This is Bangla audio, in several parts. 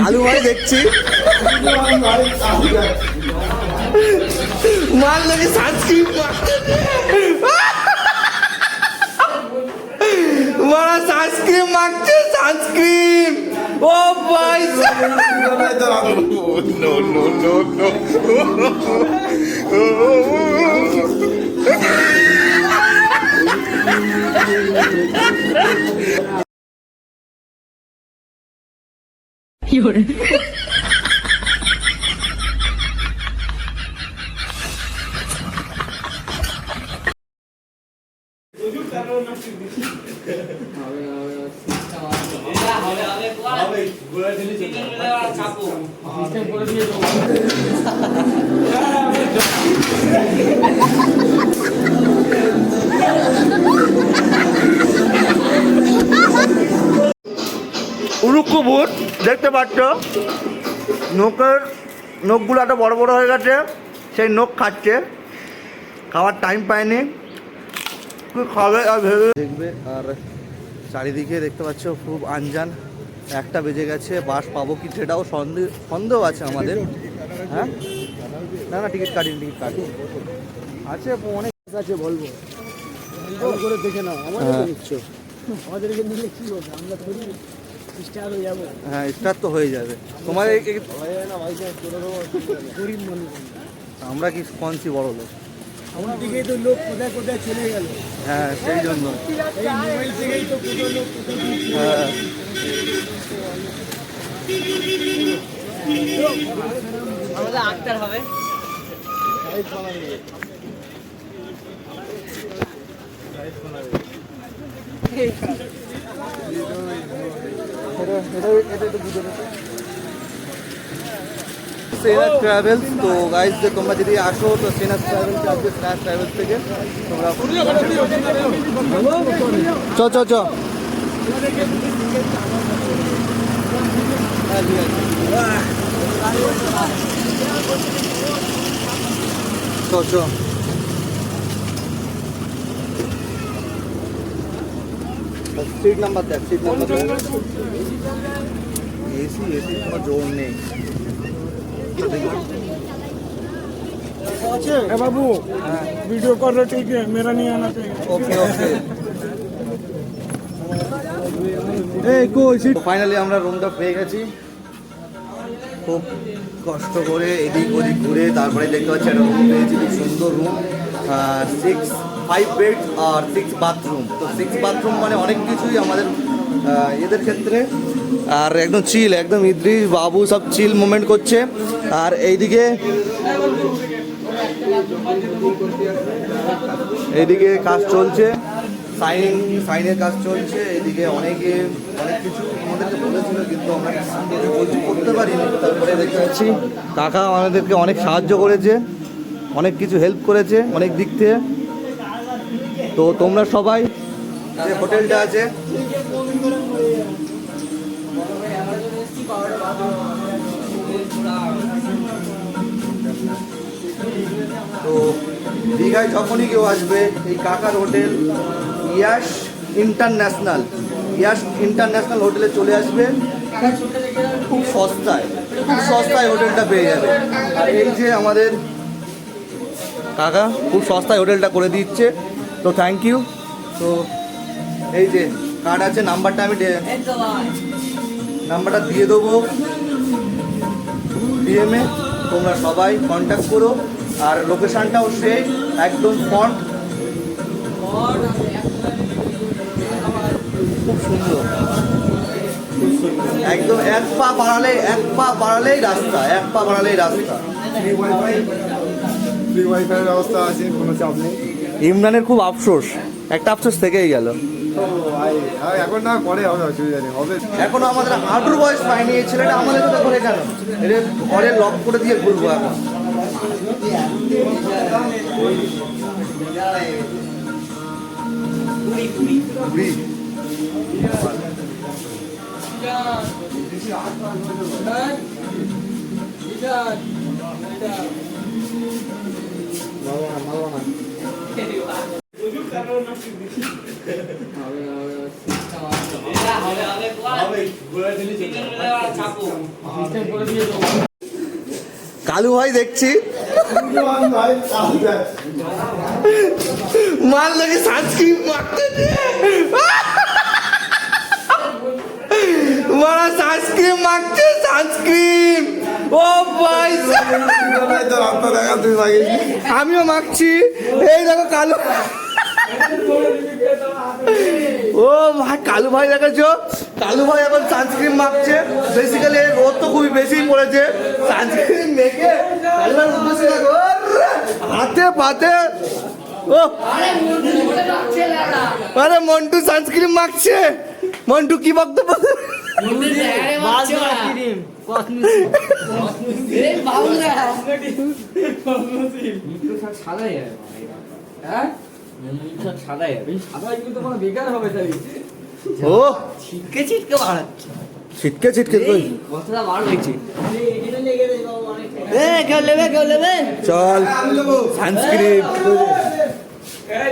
কালু ভাই দেখছি। মাল নাকি সানস্ক্রিন বড় সানস্ক্রিন মাখছে সানস্ক্রিন ও ভাই। no, no, no, উরুক্কুপুর দেখতে পাচ্ছ? নখের নখগুলো একটা বড় বড় হয়ে গেছে সেই নখ খাচ্ছে। খাওয়ার টাইম পায়নি। খাবে আর ভেবে দেখবে আর চারিদিকে দেখতে পাচ্ছ খুব আনজান। একটা বেজে গেছে বাস পাবো কি সেটাও সন্দেহ সন্দেহ আছে আমাদের। হ্যাঁ? না না টিকিট কাটিন টিকিট কাটিন। আছে অনেক আছে বলব। করে দেখে নাও। আমাদের হ্যাঁ। নিচ্ছ। আমাদেরকে নিলে কি হবে? আমরা স্টার হয়ে যাব। হ্যাঁ স্টার্ট তো হয়ে যাবে। তোমার হয়ে আমরা কি কনছি বড় লোক? আমার দিকেই তো লোক কোথায় কোথায় চলে গেল। হ্যাঁ সেই জন্য। মোবাইল থেকেই তো কোথাও লোক হ্যাঁ আমাদের আক্তার হবে। সেনাস ট্রাভেলস তো গাইজ যে তোমরা যদি আসো, তো সেনাস ট্রাভেলস আসবে সেনাস ট্রাভেলস থেকে, তোমরা চ চ চ। চ চ। সিট নাম্বার দেখ সিট নাম্বার এসি এসি কোনো জোর নেই है बाबू वीडियो कर रहे ठीक है मेरा नहीं आना चाहिए ওকে ওকে এই কই সিট ফাইনালি আমরা রুমটা পেয়ে গেছি খুব কষ্ট করে এদিক ওদিক ঘুরে তারপরে দেখতে পাচ্ছি একটা রুম পেয়েছি খুব সুন্দর রুম সিক্স ফাইভ বেড আর সিক্স বাথরুম তো সিক্স বাথরুম মানে অনেক কিছুই আমাদের এদের ক্ষেত্রে। আর একদম চিল একদম ইদ্রিস, বাবু সব চিল মুভমেন্ট করছে। আর এইদিকে এইদিকে কাজ চলছে। সাইনিং সাইনের কাজ চলছে। এদিকে অনেকে, অনেক কিছু আমাদেরকে বলেছিল, কিন্তু আমরা কিছু করতে পারিনি। তারপরে দেখতে পাচ্ছি, কাকা আমাদেরকে অনেক সাহায্য করেছে, অনেক কিছু হেল্প করেছে অনেক দিক থেকে। তো তোমরা সবাই যে হোটেলটা আছে। তো দীঘায় যখনই কেউ আসবে, এই কাকার hotel Yas international. Yas international হোটেলে চলে আসবে। খুব সস্তায় খুব সস্তায় হোটেলটা পেয়ে যাবে। আর এই যে আমাদের কাকা, খুব সস্তায় হোটেলটা করে দিচ্ছে। তো থ্যাংক ইউ তো এই যে কার্ড আছে নাম্বারটা আমি নাম্বারটা দিয়ে দেবো। ডিএমএ তোমরা সবাই কন্ট্যাক্ট করো। আর লোকেশানটাও সেই, একদম ফন্ট খুব সুন্দর। একদম এক পা বাড়ালে এক পা বাড়ালেই রাস্তা, এক পা বাড়ালেই রাস্তা। ফ্রি ওয়াইফাই ফ্রি ওয়াইফাই ব্যবস্থা আছে, কোনো চাপ নেই। ইমরানের খুব আফসোস একটা আফসোস থেকেই গেল এখন না পরে হবে অসুবিধা নেই হবে এখনও আমাদের হাঁটুর বয়স পায়নি এই ছেলেটা আমাদের কথা করে কেন ঘরে লক করে দিয়ে ঘুরবো এখন কুড়ি। কালু ভাই দেখছি। মাল লাগে সানস্ক্রিন মারতে মারা সানস্ক্রিন মারছে সানস্ক্রিন। ও ভাই। আমিও মাখছি। এই দেখো কালু। ও ভাই কালু ভাই দেখেছ? কালু ভাই এখন সানস্ক্রিন মাখছে। বেসিক্যালি রোদ তো খুবই বেশি পড়েছে। সানস্ক্রিন মেখে হাতে পাতে। ও। আরে মন্টু সানস্ক্রিন মাখছে। মন্টু কি বক্তব্য? সাদাই হ্যাঁ সাদাই সাদাই কিন্তু কোনো বেকার হবে তাই ও। ছিটকে ছিটকে বাড়াচ্ছে ছিটকে। ছিটকে কই কতটা বার হয়েছে এ কেউ নেবে কেউ নেবে? চল সানস্ক্রিন। আরে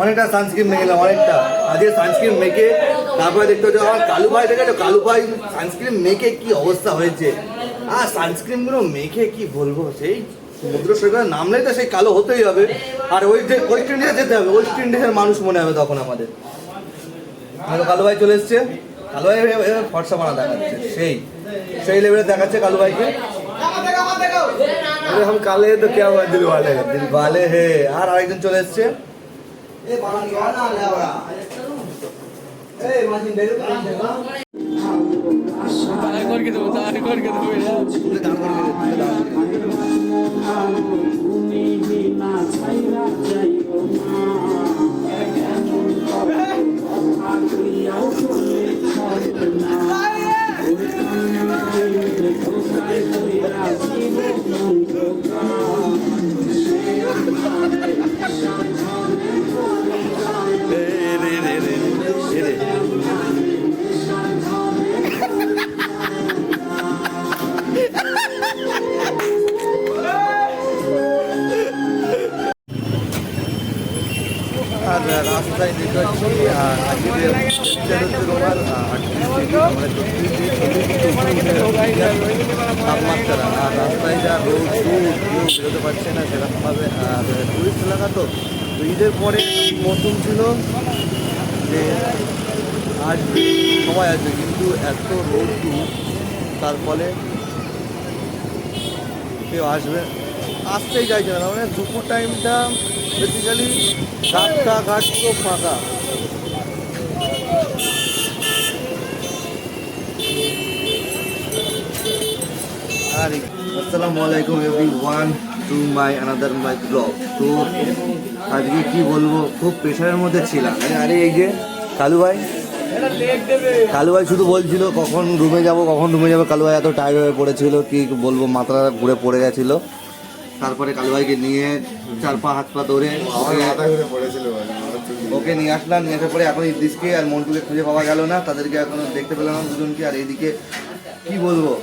অনেকটা সানস্ক্রিন মেখেলাম অনেকটা। আজকে সানস্ক্রিন মেখে, তারপরে দেখতে হচ্ছে, আমার কালু ভাই দেখেছ কালু ভাই সানস্ক্রিন মেখে কি অবস্থা হয়েছে? আর সানস্ক্রিনগুলো মেখে কি বলব? সেই সমুদ্র সৈকতে নামলেই তো, সেই কালো হতেই হবে। আর ওই ওয়েস্ট ইন্ডিজে যেতে হবে ওয়েস্ট ইন্ডিজের মানুষ মনে হবে তখন আমাদের। কালু ভাই চলে এসছে। কালো ভাই ফর্সা মারা দেখাচ্ছে। সেই। সেই লেভেলে দেখাচ্ছে কালু ভাইকে। কালে তো কে আমার দিল ভালে দিল হে। আর আরেকজন চলে এসছে। দাঁড় করে দেবো দাঁড় করে দেবো। তাপমাত্রা আর রাস্তায় যা রোদ দূর কেউ বেরোতে পারছে না, সেরকমভাবে, আর টুরিস্ট এলাকা তো তো ঈদের পরে মৌসুম ছিল যে আসবে, সবাই আসবে, কিন্তু এত রোদ দূর তার ফলে কেউ আসবে, আসতেই চাইছে না মানে দুপুর টাইমটা বেসিক্যালি রাস্তাঘাট পুরো ফাঁকা। আর আসসালামু everyone to my another my blog তো আজকে কি বলব? খুব প্রেশারের মধ্যে ছিলাম। আরে এই যে কালু ভাই। কালু ভাই শুধু বলছিল, কখন রুমে যাব, কখন রুমে যাব? কালু ভাই এত টায়ার্ড হয়ে পড়েছিল, কি বলব মাথাটা ঘুরে পড়ে গেছিল। তারপরে কালু ভাইকে নিয়ে চার পা, হাত পা ধরে ওকে- মাথা নিয়ে আসলাম, নিয়ে আসার পরে এখন ইদ্রিসকে আর মন্টুকে খুঁজে পাওয়া গেল না। তাদেরকে এখনও দেখতে পেলাম দুজনকে। আর এইদিকে কি বলব?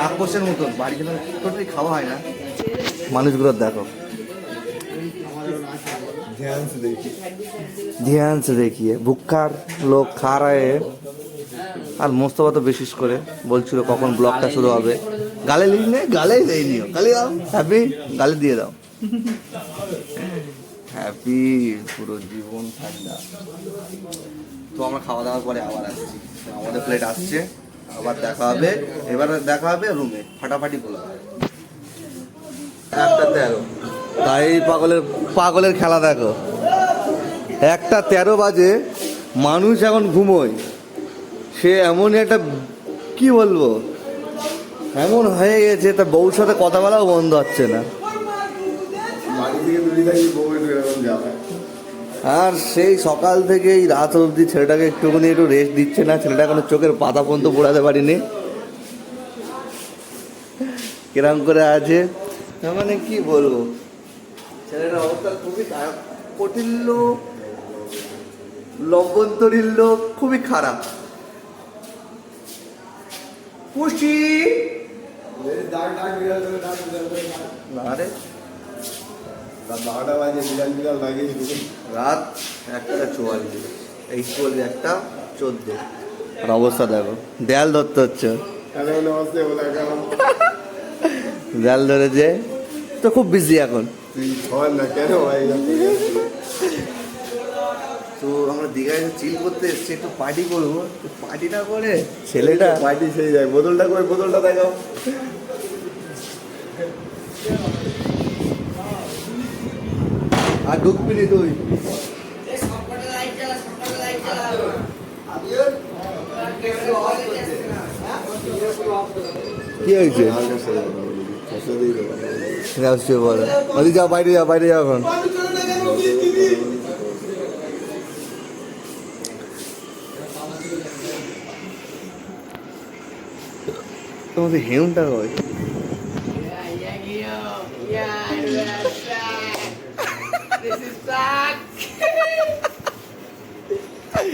রাক্ষসের মতন বাড়ির জন্য খাওয়া হয় না। মানুষগুলো দেখো। ধ্যান সে দেখিয়ে ভুক্ষার লোক খারায় আর মোস্তফা তো বিশেষ করে বলছিল কখন ব্লগটা শুরু হবে। গালে লিখ নে গালে দেই নিও গালে দাও হ্যাপি গালে দিয়ে দাও। হ্যাপি পুরো জীবন ঠান্ডা। তো আমরা খাওয়া দাওয়ার পরে আবার আসছি আমাদের প্লেট আসছে। আবার দেখা হবে এবার দেখা হবে রুমে ফাটাফাটি বলা একটা তেরো। তাই পাগলের পাগলের খেলা দেখো। একটা তেরো বাজে মানুষ এখন ঘুমোয়। সে এমন একটা কি বলব? এমন হয়ে গেছে তা বউর সাথে কথা বলাও বন্ধ হচ্ছে না। বাড়ি থেকে দূরে থাকি বউ একটু এরকম যাবে। আর সেই সকাল থেকে এই রাত অবধি ছেলেটাকে একটুখানি একটু রেস্ট দিচ্ছে না। ছেলেটা কোনো চোখের পাতা পর্যন্ত পড়াতে পারিনি। কিরম করে আছে? মানে কি বলব? ছেলেটার অবস্থা খুবই কঠিন লোক খুবই খারাপ। খুশি। আরে রাত বারোটা বাজে বিড়াল বিড়াল লাগিয়ে রাত একটা চুয়াল্লিশ এই চুয়াল্লিশ একটা চোদ্দ। আর অবস্থা দেখো দেয়াল ধরতে হচ্ছে। দেয়াল ধরে যে তো খুব বিজি এখন। তো আমরা দীঘায় চিল করতে এসেছি একটু পার্টি করব। তো পার্টি না করে ছেলেটা পার্টি সেই যায় বোতলটা করে বোতলটা দেখাও। আর নি তুই। কি হয়েছে? বলে। ওদি যাও বাইরে যাও বাইরে যাও এখন। তোমাদের হেমটা হয়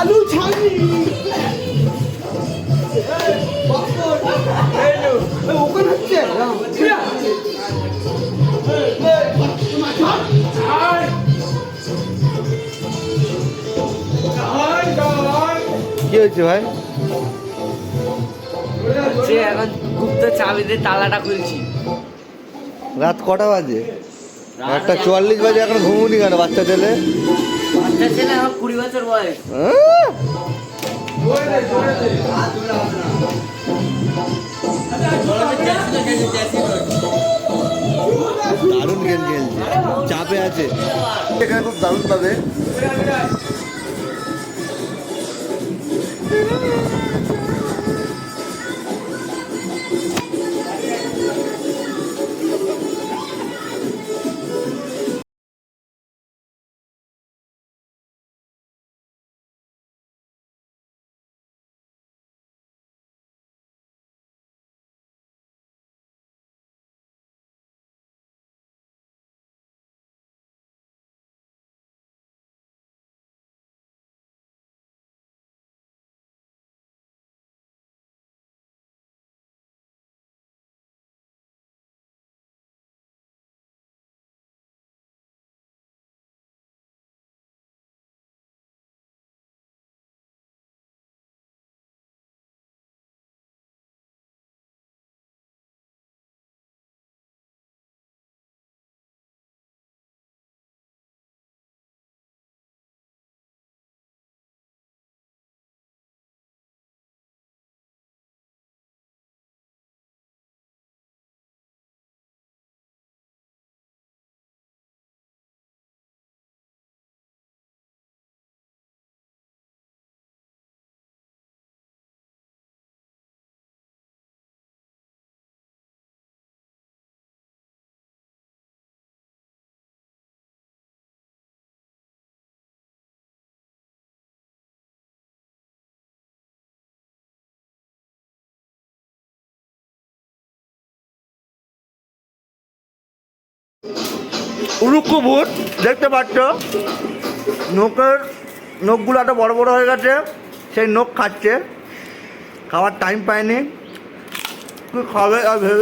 আলু ছাড়ি ওখানে হচ্ছে হয়েছে ভাই? যে এখন গুপ্ত চাবি দিয়ে তালাটা খুলছি। রাত কটা বাজে? একটা চুয়াল্লিশ বাজে এখন ঘুমুনি কেন বাচ্চা ছেলে? বাচ্চা ছেলে আমার কুড়ি বছর বয়স! দারুণ গেম খেলছে। চাপে আছে। এখানে খুব দারুণ পাবে Música উরুক্কু ভূত দেখতে পাচ্ছ? নখের নখগুলো একটা বড় বড় হয়ে গেছে, সেই নখ খাচ্ছে। খাওয়ার টাইম পায়নি খাবে আর ভেবে